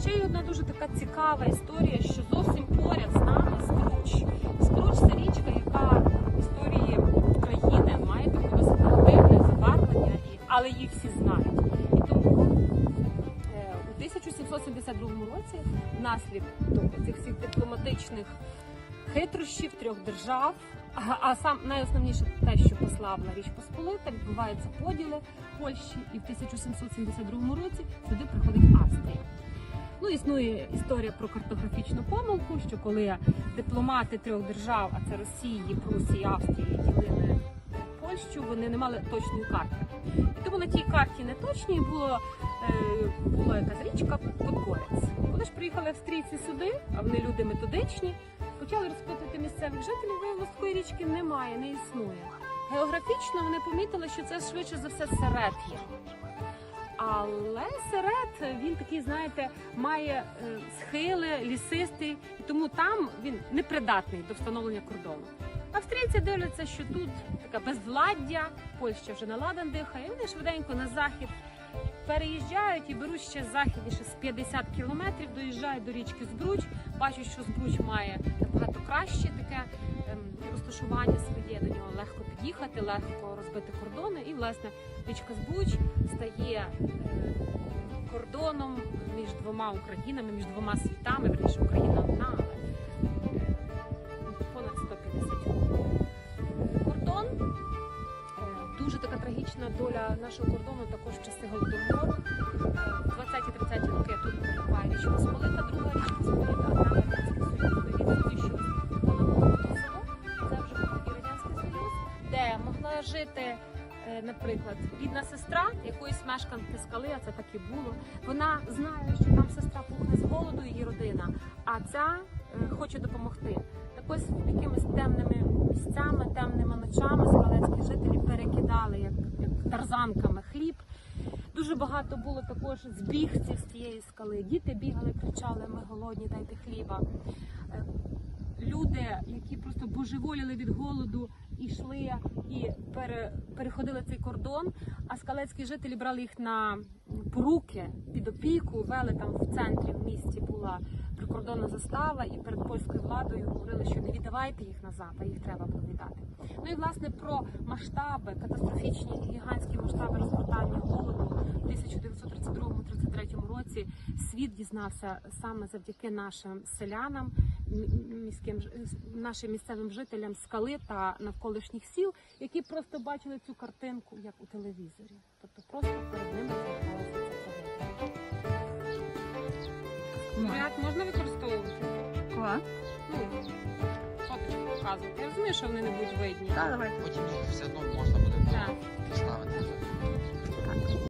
Ще є одна дуже така цікава історія, що зовсім поряд з нами Скруч. Скруч це річка, яка в історії України має таке досить негативне забарвлення, але її всі знають. І тому е, у 1772 році, внаслідок цих всіх дипломатичних хитрощів трьох держав, а, сам найосновніше те, що послабла Річ Посполита, відбуваються поділи Польщі, і в 1772 році сюди приходить Австрія. Ну, існує історія про картографічну помилку, що коли дипломати трьох держав, а це Росії, Прусії, Австрії, ділили Польщу, вони не мали точної карти. І тому на тій карті неточній було, е, була якась річка Подкорець. Коли ж приїхали австрійці сюди, а вони люди методичні, почали розпитувати місцевих жителів, виявилось, такої річки немає, не існує. Географічно вони помітили, що це швидше за все серед. Але серед він такий, знаєте, має е, схили, лісистий, тому там він непридатний до встановлення кордону. Австрійці дивляться, що тут таке безвладдя, Польща вже на ладан дихає, вони швиденько на захід переїжджають і беруть ще західніше з 50 кілометрів, доїжджають до річки Збруч, бачать, що Збруч має набагато краще таке ем, розташування своє, легко під'їхати, легко розбити кордони. І, власне, річка Збруч стає е, кордоном між двома Українами, між двома світами, верніше Україна одна, але е, понад 150 років. Кордон е, дуже така трагічна доля нашого кордону також в часи голодомору. В 20-30 роки тут перебуває Річ Посполита, друга Річ Посполита, одна Радянський жити. е, Наприклад, рідна сестра якоїсь мешканки скали, а це так і було. Вона знає, що там сестра пухне з голоду, її родина, а ця е, хоче допомогти. Так ось якимись темними місцями, темними ночами скалецькі жителі перекидали як, як тарзанками хліб. Дуже багато було також збігців з цієї скали. Діти бігали, кричали: ми голодні, дайте хліба. Е, Люди, які просто божеволіли від голоду, йшли і пере, переходили цей кордон. А скалецькі жителі брали їх на поруки під опіку, вели там в центрі в місті була прикордонна застава, і перед польською владою говорили, що не віддавайте їх назад, а їх треба було. Ну і власне про масштаби, катастрофічні гігантські масштаби розгортання голоду в 1932-33 році світ дізнався саме завдяки нашим селянам, міським ж- нашим місцевим жителям скали та навколишніх сіл, які просто бачили цю картинку як у телевізорі. Тобто просто перед ними згадалася ця трагедія. Варіант можна використовувати? Клас. Ну, фоточку показувати. Я розумію, що вони не будуть видні. Так, давайте. Потім все одно можна буде Так. поставити.